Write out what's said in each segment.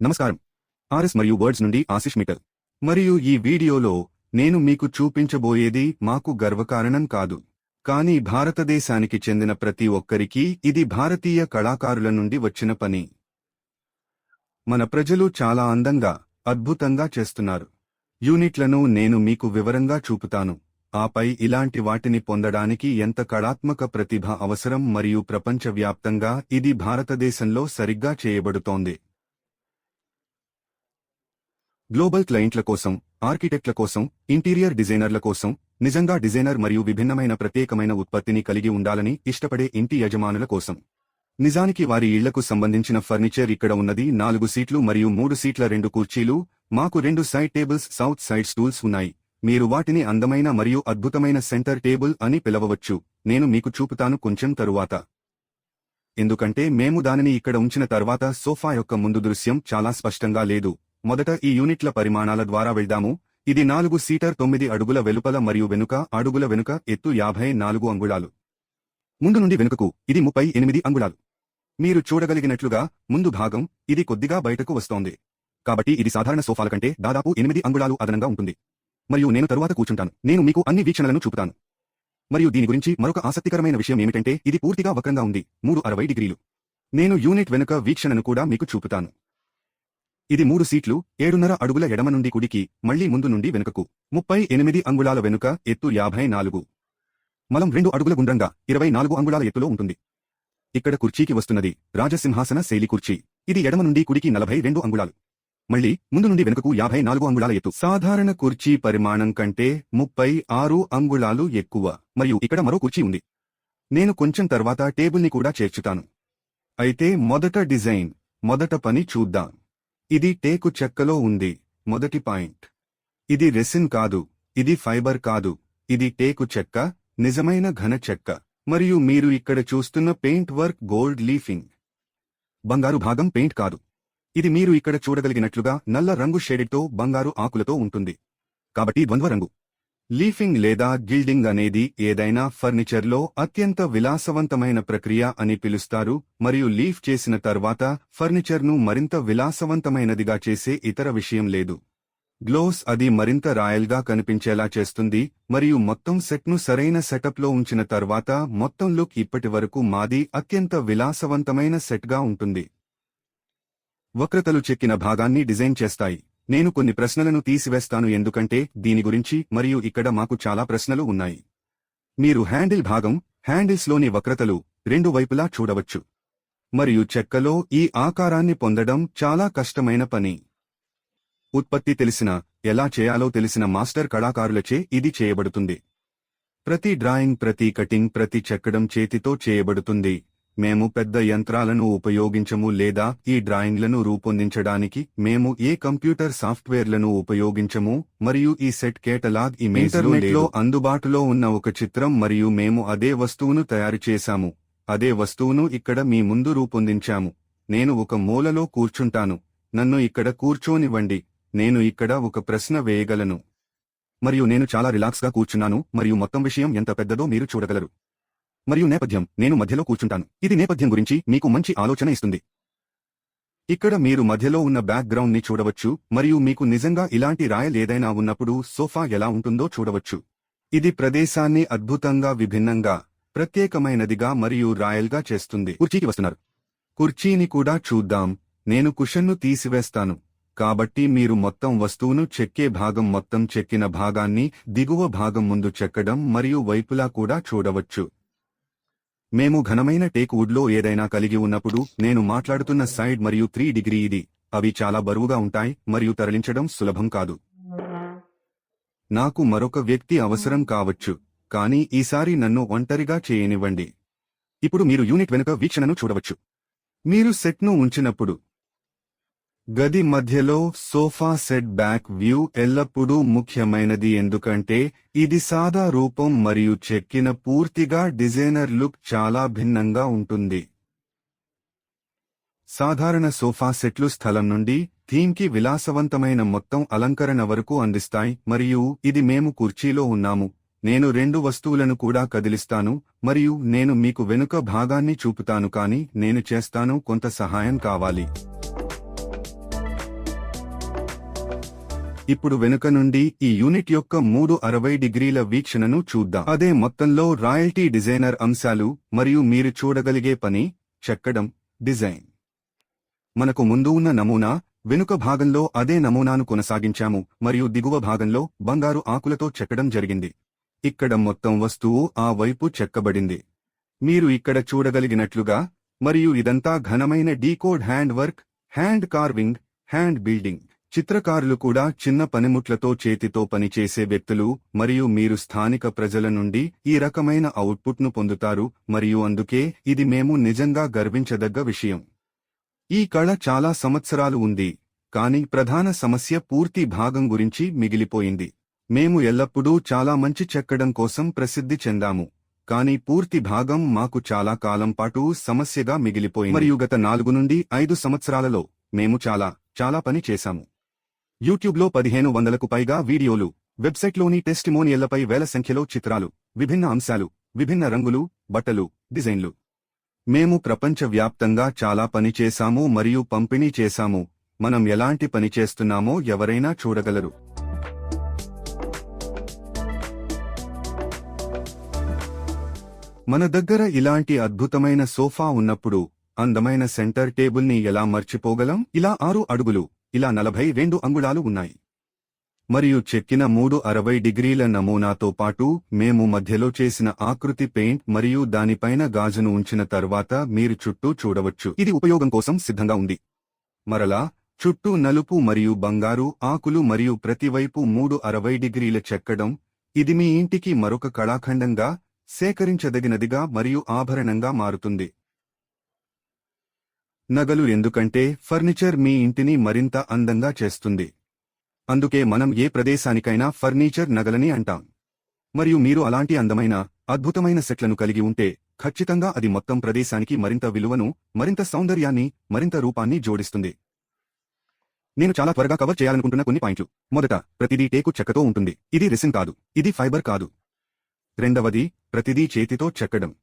నమస్కారం. ఆర్ఎస్ మరియు వర్డ్స్ నుండి ఆశిష్ మిటల్ మరియు ఈ వీడియోలో నేను మీకు చూపించబోయేది మాకు గర్వకారణం కాదు. కానీ భారతదేశానికి చెందిన ప్రతి ఒక్కరికి ఇది భారతీయ కళాకారుల నుండి వచ్చిన పని. మన ప్రజలు చాలా అందంగా అద్భుతంగా చేస్తున్నారు. యూనిట్లను నేను మీకు వివరంగా చూపుతాను. ఆపై ఇలాంటి వాటిని పొందడానికి ఎంత కళాత్మక ప్రతిభ అవసరం మరియు ప్రపంచవ్యాప్తంగా ఇది భారతదేశంలో సరిగ్గా చేయబడుతోంది. గ్లోబల్ క్లయింట్ల కోసం ఆర్కిటెక్ట్ల కోసం ఇంటీరియర్ డిజైనర్ల కోసం నిజంగా డిజైనర్ మరియు విభిన్నమైన ప్రత్యేకమైన ఉత్పత్తిని కలిగి ఉండాలని ఇష్టపడే ఇంటి యజమానుల కోసం. నిజానికి వారి ఇళ్ళకు సంబంధించిన ఫర్నిచర్ ఇక్కడ ఉన్నది. నాలుగు సీట్లు మరియు మూడు సీట్ల రెండు కుర్చీలు మాకు రెండు side tables south side stools ఉన్నాయి. మీరు వాటిని అందమైన మరియు అద్భుతమైన సెంటర్ టేబుల్ అని పిలవవచ్చు. నేను మీకు చూపుతాను కొంచెం తరువాత. ఎందుకంటే మేము దానిని ఇక్కడ ఉంచిన తర్వాత సోఫా యొక్క ముందు దృశ్యం చాలా స్పష్టంగా లేదు. మొదట ఈ యూనిట్ల పరిమాణాల ద్వారా వెళ్దాము. ఇది నాలుగు సీటర్ తొమ్మిది అడుగుల వెలుపల మరియు వెనుక అడుగుల వెనుక ఎత్తు యాభై నాలుగు అంగుళాలు. ముందు నుండి వెనుకకు ఇది ముప్పై ఎనిమిది అంగుళాలు. మీరు చూడగలిగినట్లుగా ముందు భాగం ఇది కొద్దిగా బయటకు వస్తోంది. కాబట్టి ఇది సాధారణ సోఫాల కంటే దాదాపు ఎనిమిది అంగుళాలు అదనంగా ఉంటుంది. మరియు నేను తరువాత కూర్చుంటాను. నేను మీకు అన్ని వీక్షణలను చూపుతాను. మరియు దీని గురించి మరొక ఆసక్తికరమైన విషయం ఏమిటంటే ఇది పూర్తిగా వక్రంగా ఉంది. మూడు అరవై డిగ్రీలు. నేను యూనిట్ వెనుక వీక్షణను కూడా మీకు చూపుతాను. ఇది మూడు సీట్లు ఏడున్నర అడుగుల ఎడమ నుండి కుడికి మళ్ళీ ముందు నుండి వెనుకకు. ముప్పై ఎనిమిది అంగుళాల వెనుక ఎత్తు యాభై నాలుగు. మలం రెండు అడుగుల గుండ్రంగా ఇరవై నాలుగు అంగుళాల ఎత్తులో ఉంటుంది. ఇక్కడ కుర్చీకి వస్తున్నది రాజసింహాసన శైలి కుర్చీ. ఇది ఎడమ నుండి కుడికి నలభై రెండు అంగుళాలు. మళ్ళీ ముందు నుండి వెనుకకు యాభై నాలుగు అంగుళాల ఎత్తు. సాధారణ కుర్చీ పరిమాణం కంటే ముప్పై ఆరు అంగుళాలు ఎక్కువ. మరియు ఇక్కడ మరో కుర్చీ ఉంది. నేను కొంచెం తర్వాత టేబుల్ని కూడా చేర్చుతాను. అయితే మొదట డిజైన్ మొదట పని చూద్దాం. ఇది టేకు చెక్కలో ఉంది. మొదటి పాయింట్. ఇది రెసిన్ కాదు. ఇది ఫైబర్ కాదు. ఇది టేకు చెక్క నిజమైన ఘన చెక్క. మరియు మీరు ఇక్కడ చూస్తున్న పెయింట్ వర్క్ గోల్డ్ లీఫింగ్. బంగారు భాగం పెయింట్ కాదు. ఇది మీరు ఇక్కడ చూడగలిగినట్లుగా నల్ల రంగు షేడెడ్తో బంగారు ఆకులతో ఉంటుంది. కాబట్టి ద్వంద్వ రంగు. లీఫింగ్ లేదా గిల్డింగ్ అనేది ఏదైనా ఫర్నిచర్లో అత్యంత విలాసవంతమైన ప్రక్రియ అని పిలుస్తారు మరియు లీఫ్ చేసిన తర్వాత ఫర్నిచర్ను మరింత విలాసవంతమైనదిగా చేసే ఇతర విషయం లేదు. గ్లోవ్స్ అది మరింత రాయల్గా కనిపించేలా చేస్తుంది మరియు మొత్తం సెట్ను సరైన సెటప్లో ఉంచిన తర్వాత మొత్తం లుక్ ఇప్పటివరకు మాది అత్యంత విలాసవంతమైన సెట్గా ఉంటుంది. వక్రతలు చెక్కిన భాగాన్ని డిజైన్ చేస్తాయి. నేను కొన్ని ప్రశ్నలను తీసివేస్తాను ఎందుకంటే దీని గురించి మరియు ఇక్కడ మాకు చాలా ప్రశ్నలు ఉన్నాయి. మీరు హ్యాండిల్ భాగం హ్యాండిల్స్లోని వక్రతలు రెండు వైపులా చూడవచ్చు. మరియు చెక్కలో ఈ ఆకారాన్ని పొందడం చాలా కష్టమైన పని. ఉత్పత్తి తెలిసిన ఎలా చేయాలో తెలిసిన మాస్టర్ కళాకారులచే ఇది చేయబడుతుంది. ప్రతి డ్రాయింగ్ ప్రతి కటింగ్ ప్రతి చెక్కడం చేతితో చేయబడుతుంది. మేము పెద్ద యంత్రాలను ఉపయోగించము లేదా ఈ డ్రాయింగ్లను రూపొందించడానికి మేము ఏ కంప్యూటర్ సాఫ్ట్వేర్లను ఉపయోగించము మరియు ఈ సెట్ కేటలాగ్ ఇంటర్నెట్లో అందుబాటులో ఉన్న ఒక చిత్రం మరియు మేము అదే వస్తువును తయారు చేశాము. అదే వస్తువును ఇక్కడ మీ ముందు రూపొందించాము. నేను ఒక మూలలో కూర్చుంటాను. నన్ను ఇక్కడ కూర్చోనివ్వండి. నేను ఇక్కడ ఒక ప్రశ్న వేయగలను. మరియు నేను చాలా రిలాక్స్గా కూర్చున్నాను. మరియు మొత్తం విషయం ఎంత పెద్దదో మీరు చూడగలరు. మరియు నేపథ్యం. నేను మధ్యలో కూర్చుంటాను. ఇది నేపథ్యం గురించి మీకు మంచి ఆలోచన ఇస్తుంది. ఇక్కడ మీరు మధ్యలో ఉన్న బ్యాక్గ్రౌండ్ని చూడవచ్చు మరియు మీకు నిజంగా ఇలాంటి రాయల్ ఏదైనా ఉన్నప్పుడు సోఫా ఎలా ఉంటుందో చూడవచ్చు. ఇది ప్రదేశాన్ని అద్భుతంగా విభిన్నంగా ప్రత్యేకమైనదిగా మరియు రాయల్గా చేస్తుంది. కుర్చీకి వస్తున్నారు. కుర్చీని కూడా చూద్దాం. నేను కుషన్ను తీసివేస్తాను. కాబట్టి మీరు మొత్తం వస్తువును చెక్కే భాగం మొత్తం చెక్కిన భాగాన్ని దిగువ భాగం ముందు చెక్కడం మరియు వైపులా కూడా చూడవచ్చు. మేము ఘనమైన టేక్ వుడ్లో ఏదైనా కలిగి ఉన్నప్పుడు నేను మాట్లాడుతున్న సైడ్ మరియు త్రీ డిగ్రీ ఇది. అవి చాలా బరువుగా ఉంటాయి మరియు తరలించడం సులభం కాదు. నాకు మరొక వ్యక్తి అవసరం కావచ్చు కానీ ఈసారి నన్ను ఒంటరిగా చేయనివ్వండి. ఇప్పుడు మీరు యూనిట్ వెనుక వీక్షణను చూడవచ్చు. మీరు సెట్ను ఉంచినప్పుడు గది మధ్యలో సోఫా సెట్ బ్యాక్ వ్యూ ఎల్లప్పుడూ ముఖ్యమైనది ఎందుకంటే ఇది సాదా రూపం మరియు చెక్కిన పూర్తిగా డిజైనర్ లుక్ చాలా భిన్నంగా ఉంటుంది. సాధారణ సోఫా సెట్లు స్థలం నుండి థీమ్కి విలాసవంతమైన మొత్తం అలంకరణ వరకు అందిస్తాయి మరియు ఇది మేము కుర్చీలో ఉన్నాము నేను రెండు వస్తువులను కూడా కదిలిస్తాను మరియు నేను మీకు వెనుక భాగాన్ని చూపుతాను కాని నేను చేస్తాను కొంత సహాయం కావాలి. ఇప్పుడు వెనుక నుండి ఈ యూనిట్ యొక్క మూడు అరవై డిగ్రీల వీక్షణను చూద్దాం. అదే మొత్తంలో రాయల్టీ డిజైనర్ అంశాలు మరియు మీరు చూడగలిగే పని చెక్కడం డిజైన్. మనకు ముందు ఉన్న నమూనా వెనుక భాగంలో అదే నమూనాను కొనసాగించాము మరియు దిగువ భాగంలో బంగారు ఆకులతో చెక్కడం జరిగింది. ఇక్కడ మొత్తం వస్తువు ఆ వైపు చెక్కబడింది. మీరు ఇక్కడ చూడగలిగినట్లుగా మరియు ఇదంతా ఘనమైన decode hand work hand carving hand building. చిత్రకారులు కూడా చిన్న పనిముట్లతో చేతితో పనిచేసే వ్యక్తులు మరియు మీరు స్థానిక ప్రజల నుండి ఈ రకమైన అవుట్పుట్ను పొందుతారు మరియు అందుకే ఇది మేము నిజంగా గర్వించదగ్గ విషయం. ఈ కళ చాలా సంవత్సరాలు ఉంది కానీ ప్రధాన సమస్య పూర్తి భాగం గురించి మిగిలిపోయింది. మేము ఎల్లప్పుడూ చాలా మంచి చెక్కడం కోసం ప్రసిద్ధి చెందాము కానీ పూర్తి భాగం మాకు చాలా కాలం పాటు సమస్యగా మిగిలిపోయింది. మరియు గత నాలుగు నుండి ఐదు సంవత్సరాలలో మేము చాలా చాలా పని చేశాము. యూట్యూబ్లో పదిహేను వందలకు పైగా వీడియోలు వెబ్సైట్లోని టెస్టిమోనియళ్ళపై వేల సంఖ్యలో చిత్రాలు విభిన్న అంశాలు విభిన్న రంగులు బట్టలు డిజైన్లు. మేము ప్రపంచవ్యాప్తంగా చాలా పని చేశాము మరియు పంపిణీ చేశాము. మనం ఎలాంటి పని చేస్తున్నామో ఎవరైనా చూడగలరు. మన దగ్గర ఇలాంటి అద్భుతమైన సోఫా ఉన్నప్పుడు అందమైన సెంటర్ టేబుల్ని ఎలా మర్చిపోగలం? ఇలా ఆరు అడుగులు. ఇలా నలభై రెండు అంగుళాలు ఉన్నాయి. మరియు చెక్కిన మూడు అరవై డిగ్రీల నమూనాతో పాటు మేము మధ్యలో చేసిన ఆకృతి పెయింట్ మరియు దానిపైన గాజును ఉంచిన తర్వాత మీరు చుట్టూ చూడవచ్చు. ఇది ఉపయోగం కోసం సిద్ధంగా ఉంది. మరలా చుట్టూ నలుపు మరియు బంగారు ఆకులు మరియు ప్రతివైపు మూడు అరవై డిగ్రీల చెక్కడం ఇది మీ ఇంటికి మరొక కళాఖండంగా సేకరించదగినదిగా మరియు ఆభరణంగా మారుతుంది. నగలు ఎందుకంటే ఫర్నిచర్ మీ ఇంటిని మరింత అందంగా చేస్తుంది. అందుకే మనం ఏ ప్రదేశానికైనా ఫర్నిచర్ నగలని అంటాం. మరియు మీరు అలాంటి అందమైన అద్భుతమైన సెట్లను కలిగి ఉంటే ఖచ్చితంగా అది మొత్తం ప్రదేశానికి మరింత విలువను మరింత సౌందర్యాన్ని మరింత రూపాన్ని జోడిస్తుంది. నేను చాలా త్వరగా కవర్ చేయాలనుకుంటున్న కొన్ని పాయింట్లు. మొదట ప్రతిదీ టేకు చెక్కతో ఉంటుంది. ఇది రెసిన్ కాదు. ఇది ఫైబర్ కాదు. రెండవది ప్రతిదీ చేతితో చెక్కడం.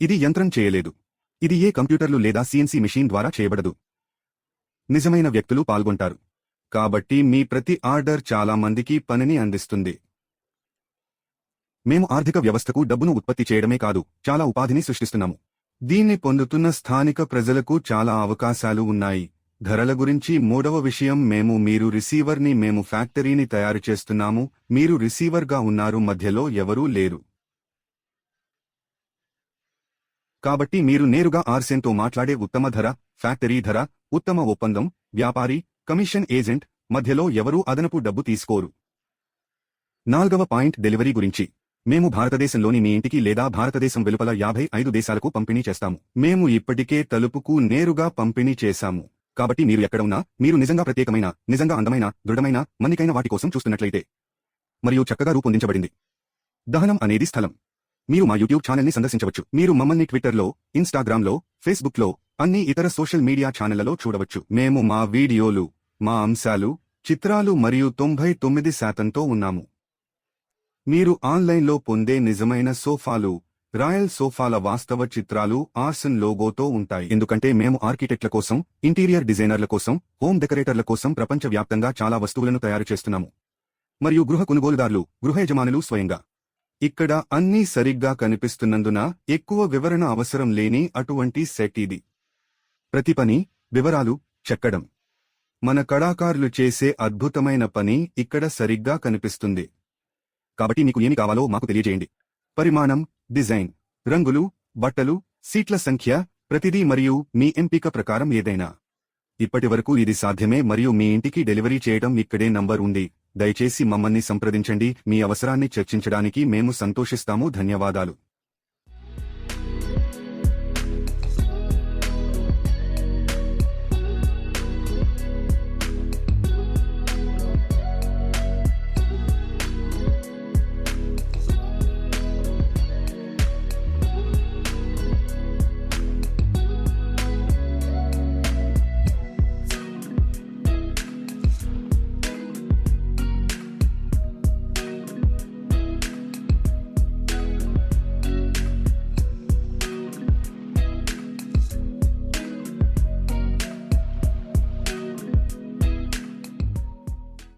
ఇది యంత్రం చేయలేదు. ఇది ఏ కంప్యూటర్లు లేదా సిఎన్సి మెషీన్ ద్వారా చేయబడదు. నిజమైన వ్యక్తులు పాల్గొంటారు. కాబట్టి మీ ప్రతి ఆర్డర్ చాలా మందికి పనిని అందిస్తుంది. మేము ఆర్థిక వ్యవస్థకు డబ్బును ఉత్పత్తి చేయడమే కాదు చాలా ఉపాధిని సృష్టిస్తున్నాము. దీన్ని పొందుతున్న స్థానిక ప్రజలకు చాలా అవకాశాలు ఉన్నాయి. ధరల గురించి మూడవ విషయం మేము మీరు రిసీవర్ని మేము ఫ్యాక్టరీని తయారు చేస్తున్నాము. మీరు రిసీవర్గా ఉన్నారు మధ్యలో ఎవరూ లేరు. కాబట్టి మీరు నేరుగా ఆర్సెన్తో మాట్లాడే ఉత్తమ ధర ఫ్యాక్టరీ ధర ఉత్తమ ఒప్పందం వ్యాపారి కమిషన్ ఏజెంట్ మధ్యలో ఎవరూ అదనపు డబ్బు తీసుకోరు. నాల్గవ పాయింట్ డెలివరీ గురించి. మేము భారతదేశంలోని మీ ఇంటికి లేదా భారతదేశం వెలుపల యాభై ఐదు దేశాలకు పంపిణీ చేస్తాము. మేము ఇప్పటికే తలుపుకు నేరుగా పంపిణీ చేశాము. కాబట్టి మీరు ఎక్కడ ఉన్నా మీరు నిజంగా ప్రత్యేకమైన నిజంగా అందమైన దృఢమైన మన్నికైన వాటి కోసం చూస్తున్నట్లయితే. మరియు చక్కగా రూపొందించబడింది. దహనం అనేది స్థలం. మీరు మా యూట్యూబ్ ఛానల్ని సందర్శించవచ్చు. మీరు మమ్మల్ని ట్విట్టర్లో ఇన్స్టాగ్రామ్లో ఫేస్బుక్లో అన్ని ఇతర సోషల్ మీడియా ఛానళ్ళలో చూడవచ్చు. మేము మా వీడియోలు మా అంశాలు చిత్రాలు మరియు తొంభై తొమ్మిది శాతంతో ఉన్నాము. మీరు ఆన్లైన్లో పొందే నిజమైన సోఫాలు రాయల్ సోఫాల వాస్తవ చిత్రాలు ఆర్సన్ లోగోతో ఉంటాయి. ఎందుకంటే మేము ఆర్కిటెక్ట్ల కోసం ఇంటీరియర్ డిజైనర్ల కోసం హోమ్ డెకరేటర్ల కోసం ప్రపంచవ్యాప్తంగా చాలా వస్తువులను తయారు చేస్తున్నాము. మరియు గృహ కొనుగోలుదారులు గృహ యజమానులు స్వయంగా. ఇక్కడ అన్నీ సరిగ్గా కనిపిస్తున్నందున ఎక్కువ వివరణ అవసరం లేని అటువంటి సెట్ ఇది. ప్రతి పని వివరాలు చెక్కడం. మన కళాకారులు చేసే అద్భుతమైన పని ఇక్కడ సరిగ్గా కనిపిస్తుంది. కాబట్టి మీకు ఏమి కావాలో మాకు తెలియజేయండి. పరిమాణం డిజైన్ రంగులు బట్టలు సీట్ల సంఖ్య ప్రతిదీ మరియు మీ ఎంపిక ప్రకారం ఏదైనా. ఇప్పటివరకు ఇది సాధ్యమే మరియు మీ ఇంటికి డెలివరీ చేయడం ఇక్కడే నంబర్ ఉంది. దయచేసి మమ్మల్ని సంప్రదించండి. మీ అవసరాన్ని చర్చించడానికి మేము సంతోషిస్తాము. ధన్యవాదాలు.